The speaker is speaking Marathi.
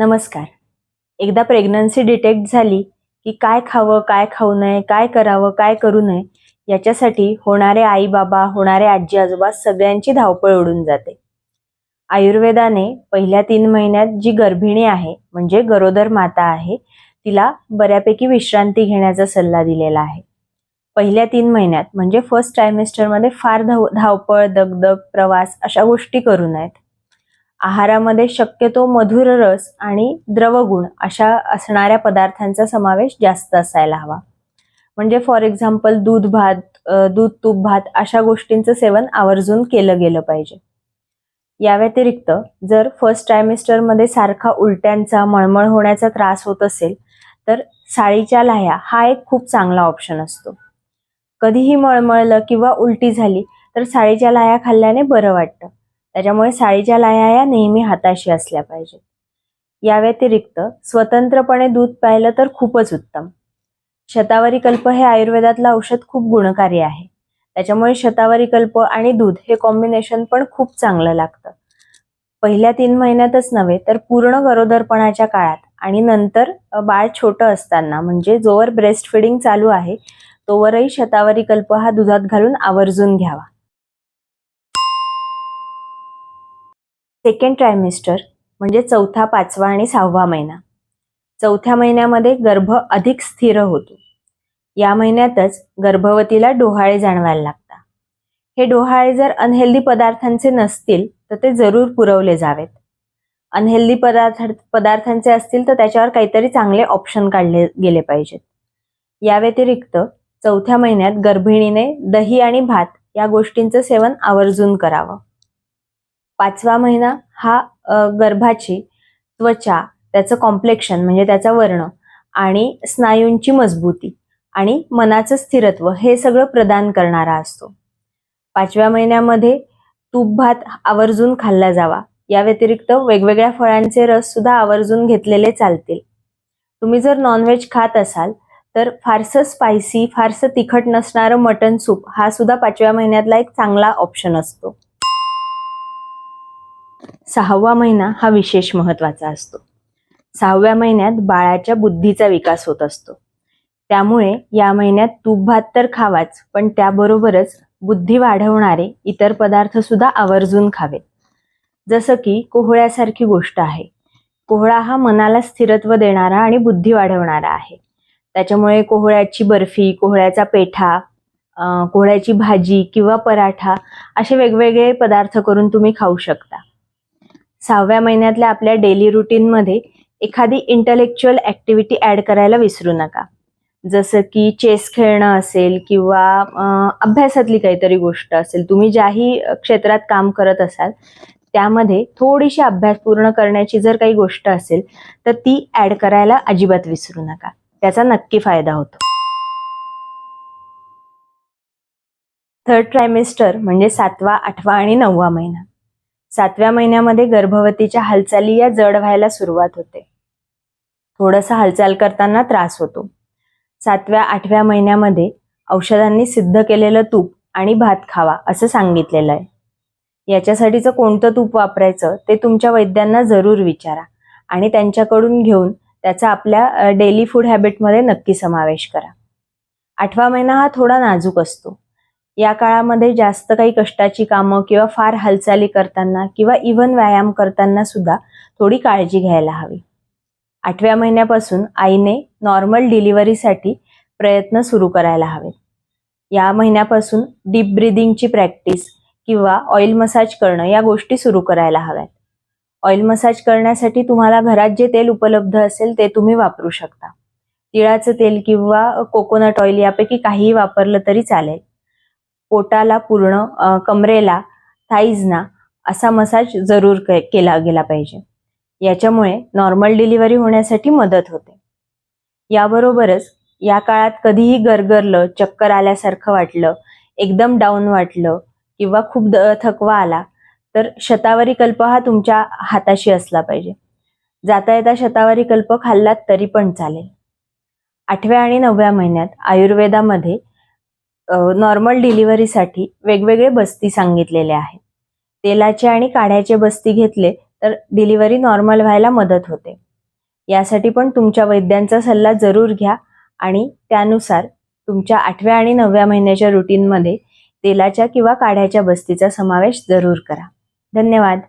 नमस्कार. एकदा प्रेग्नन्सी डिटेक्ट झाली की काय खावं काय खाऊ नये काय करावं काय करू नये याच्यासाठी होणारे आई बाबा होणारे आजी आजोबा सगळ्यांची धावपळ उडून जाते. आयुर्वेदाने पहिल्या तीन महिन्यात जी गर्भिणी आहे म्हणजे गरोदर माता आहे तिला बऱ्यापैकी विश्रांती घेण्याचा सल्ला दिलेला आहे. पहिल्या तीन महिन्यात म्हणजे फर्स्ट ट्रायमेस्टरमध्ये फार धाव धावपळ दगदग प्रवास अशा गोष्टी करू नयेत. आहारामध्ये शक्यतो मधुर रस आणि द्रवगुण अशा असणाऱ्या पदार्थांचा समावेश जास्त असायला हवा. म्हणजे फॉर एक्झाम्पल दूध भात दूध तूप भात अशा गोष्टींचं सेवन आवर्जून केलं गेलं पाहिजे. या व्यतिरिक्त जर फर्स्ट ट्रायमेस्टरमध्ये सारखा उलट्यांचा मळमळ होण्याचा त्रास होत असेल तर साळीच्या लाह्या हा एक खूप चांगला ऑप्शन असतो. कधीही मळमळलं किंवा उलटी झाली तर साळीच्या लाह्या खाल्ल्याने बरं वाटतं. त्याच्यामुळे साळीच्या लाया या नेहमी हाताशी असल्या पाहिजेत. या व्यतिरिक्त स्वतंत्रपणे दूध प्यायलं तर खूपच उत्तम. शतावरी कल्प हे आयुर्वेदातलं औषध खूप गुणकारी आहे. त्याच्यामुळे शतावरी कल्प आणि दूध हे कॉम्बिनेशन पण खूप चांगलं लागतं. पहिल्या तीन महिन्यातच नव्हे तर पूर्ण गरोदरपणाच्या काळात आणि नंतर बाळ छोटं असताना म्हणजे जोवर ब्रेस्ट फिडिंग चालू आहे तोवरही शतावरी कल्प हा दुधात घालून आवर्जून घ्यावा. सेकंड ट्रायमिस्टर म्हणजे चौथा पाचवा आणि सहावा महिना. चौथ्या महिन्यामध्ये गर्भ अधिक स्थिर होतो. या महिन्यातच गर्भवतीला डोहाळे जाणवायला लागतात. हे डोहाळे जर अनहेल्दी पदार्थांचे नसतील तर ते जरूर पुरवले जावेत. अनहेल्दी पदार्थ पदार्थांचे असतील तर त्याच्यावर काहीतरी चांगले ऑप्शन काढले गेले पाहिजेत. या व्यतिरिक्त चौथ्या महिन्यात गर्भिणीने दही आणि भात या गोष्टींचं सेवन आवर्जून करावं. पाचवा महिना हा गर्भाची त्वचा त्याचं कॉम्प्लेक्शन म्हणजे त्याचा वर्ण आणि स्नायूंची मजबूती आणि मनाचं स्थिरत्व हे सगळं प्रदान करणारा असतो. पाचव्या महिन्यामध्ये तूप भात आवर्जून खाल्ला जावा. या व्यतिरिक्त वेगवेगळ्या फळांचे रस सुद्धा आवर्जून घेतलेले चालतील. तुम्ही जर नॉनव्हेज खात असाल तर फारसं स्पायसी फारसं तिखट नसणारं मटन सूप हा सुद्धा पाचव्या महिन्यातला एक चांगला ऑप्शन असतो. सहावा महिना हा विशेष महत्त्वाचा असतो. सहाव्या महिन्यात बाळाच्या बुद्धीचा विकास होत असतो. त्यामुळे या महिन्यात तूप भात तर खावाच पण त्याबरोबरच बुद्धी वाढवणारे इतर पदार्थ सुद्धा आवर्जून खावेत. जसं की कोहळ्यासारखी गोष्ट आहे. कोहळा हा मनाला स्थिरत्व देणारा आणि बुद्धी वाढवणारा आहे. त्याच्यामुळे कोहळ्याची बर्फी कोहळ्याचा पेठा कोहळ्याची भाजी किंवा पराठा असे वेगवेगळे पदार्थ करून तुम्ही खाऊ शकता. सहाव्या महिन्यातल्या आपल्या डेली रुटीनमध्ये एखादी इंटलेक्च्युअल ॲक्टिव्हिटी ॲड करायला विसरू नका. जसं की चेस खेळणं असेल किंवा अभ्यासातली काहीतरी गोष्ट असेल तुम्ही ज्याही क्षेत्रात काम करत असाल त्यामध्ये थोडीशी अभ्यास पूर्ण करण्याची जर काही गोष्ट असेल तर ती ॲड करायला अजिबात विसरू नका. त्याचा नक्की फायदा होतो. थर्ड ट्रायमेस्टर म्हणजे सातवा आठवा आणि नववा महिना. सातव्या महिन्यामध्ये गर्भवतीच्या हालचाली या जड व्हायला सुरुवात होते. थोडासा हालचाल करताना त्रास होतो. सातव्या आठव्या महिन्यामध्ये औषधांनी सिद्ध केलेलं तूप आणि भात खावा असं सांगितलेलं आहे. याच्यासाठीचं कोणतं तूप वापरायचं ते तुमच्या वैद्यांना जरूर विचारा आणि त्यांच्याकडून घेऊन त्याचा आपल्या डेली फूड हॅबिटमध्ये नक्की समावेश करा. आठवा महिना हा थोडा नाजूक असतो. या काळामध्ये जास्त काही कष्टाची कामं किंवा फार हालचाली करताना किंवा इव्हन व्यायाम करताना सुद्धा थोडी काळजी घ्यायला हवी. आठव्या महिन्यापासून आईने नॉर्मल डिलिव्हरीसाठी प्रयत्न सुरू करायला हवेत. या महिन्यापासून डीप ब्रिदिंगची प्रॅक्टिस किंवा ऑइल मसाज करणं या गोष्टी सुरू करायला हव्यात. ऑइल मसाज करण्यासाठी तुम्हाला घरात जे तेल उपलब्ध असेल ते तुम्ही वापरू शकता. तिळाचं तेल किंवा कोकोनट ऑइल यापैकी काहीही वापरलं तरी चालेल. पोटाला पूर्ण कमरेला थाईजना असा मसाज जरूर केला गेला पाहिजे. याच्यामुळे नॉर्मल डिलिव्हरी होण्यासाठी मदत होते. याबरोबरच या काळात कधीही गरगरलं चक्कर आल्यासारखं वाटलं एकदम डाऊन वाटलं किंवा खूप थकवा आला तर शतावरी कल्प हा तुमच्या हाताशी असला पाहिजे. जाता येता शतावरी कल्प खाल्लात तरी पण चालेल. आठव्या आणि नवव्या महिन्यात आयुर्वेदामध्ये नॉर्मल डिलिव्हरीसाठी वेगवेगळे बस्ती सांगितलेले आहेत. तेलाचे आणि काढ्याचे बस्ती घेतले तर डिलिव्हरी नॉर्मल व्हायला मदत होते. यासाठी पण तुमच्या वैद्यांचा सल्ला जरूर घ्या आणि त्यानुसार तुमच्या आठव्या आणि नवव्या महिन्याच्या रुटीनमध्ये तेलाच्या किंवा काढ्याच्या बस्तीचा समावेश जरूर करा. धन्यवाद.